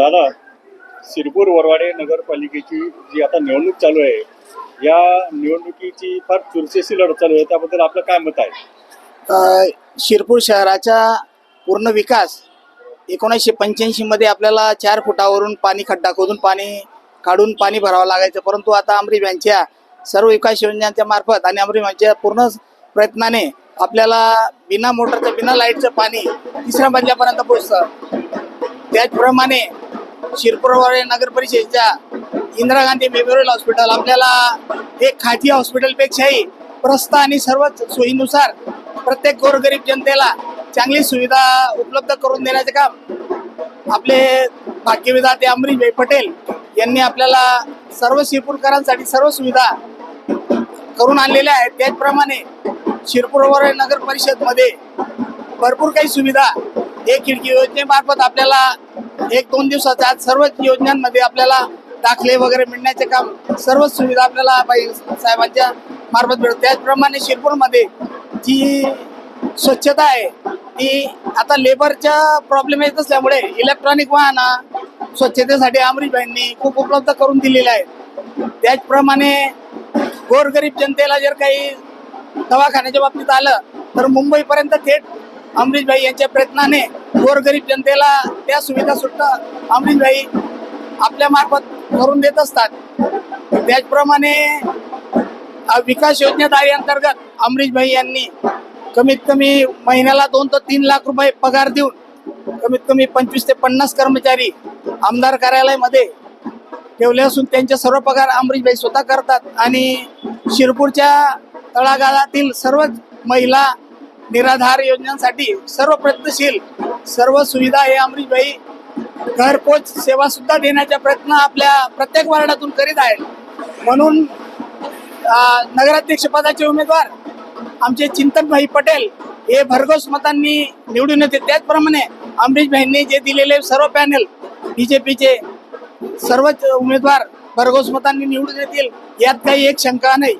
दादा शिरपूर वरवाडे नगरपालिकेची जी आता निवडणूक चालू आहे या निवडणुकीची फार चुरशीची लढत चालू आहे. त्याबद्दल आपलं काय मत आहे? शिरपूर शहराचा पूर्ण विकास एकोणीसशे पंच्याऐंशी मध्ये आपल्याला चार फुटावरून पाणी खड्डा खोदून पाणी काढून पाणी भरावं लागायचं. परंतु आता अमरीफ यांच्या सर्व विकास योजनांच्या मार्फत आणि अमरीफ यांच्या पूर्ण प्रयत्नाने आपल्याला बिना मोटरचं बिना लाईटचं पाणी तिसऱ्या मजल्यापर्यंत पोहोचतं. त्याचप्रमाणे शिरपूरवाडे नगर परिषदेच्या इंदिरा गांधी मेमोरियल हॉस्पिटल. आपल्याला एक खाजगी हॉस्पिटलपेक्षाही प्रस्थ आणि सर्व सोयीनुसार प्रत्येक गोरगरीब जनतेला चांगली सुविधा उपलब्ध करून देण्याचे काम आपले भाग्यविधाते अमरीशभाई पटेल यांनी आपल्याला सर्व शिरपूरकरांसाठी सर्व सुविधा करून आणलेल्या आहेत. त्याचप्रमाणे शिरपूरवर नगर परिषदमध्ये भरपूर काही सुविधा एक खिडकी योजनेमार्फत आपल्याला एक दोन दिवसाच्या आज सर्वच योजनांमध्ये आपल्याला दाखले वगैरे मिळण्याचे काम सर्व सुविधा आपल्याला बाई साहेबांच्या मार्फत मिळत त्याचप्रमाणे शिरपूरमध्ये जी स्वच्छता आहे ती आता लेबरच्या प्रॉब्लेम येत असल्यामुळे इलेक्ट्रॉनिक वाहनं स्वच्छतेसाठी अमरीबाईंनी खूप उपलब्ध करून दिलेले आहेत. त्याचप्रमाणे गोरगरीब जनतेला जर काही दवाखान्याच्या बाबतीत आलं तर मुंबईपर्यंत थेट अमरीशभाई यांच्या प्रयत्नाने गोरगरीब जनतेला त्या सुविधा सुद्धा अमरीशभाई आपल्या मार्फत करून देत असतात. त्याचप्रमाणे विकास योजनेदारी अंतर्गत अमरीशभाई यांनी कमीत कमी महिन्याला दोन ते तीन लाख रुपये पगार देऊन कमीत कमी पंचवीस ते पन्नास कर्मचारी आमदार कार्यालयामध्ये ठेवले असून त्यांचे सर्व पगार अमरीशभाई स्वतः करतात आणि शिरपूरच्या तळागाळातील सर्वच महिला निराधार योजनांसाठी सर्व प्रयत्नशील सर्व सुविधा हे अमरीशभाई. घरपोच सेवा सुद्धा देण्याचा प्रयत्न आपल्या प्रत्येक वार्डातून करीत आहेत. म्हणून नगराध्यक्षपदाचे नगराध्यक्ष पदाचे उमेदवार आमचे चिंतनभाई पटेल हे भरघोस मतांनी निवडून येते त्याचप्रमाणे अमरीशभाईंनी जे दिलेले सर्व पॅनल बीजेपीचे सर्वच उमेदवार भरघोस मतांनी निवडून येतील यात काही एक शंका नाही.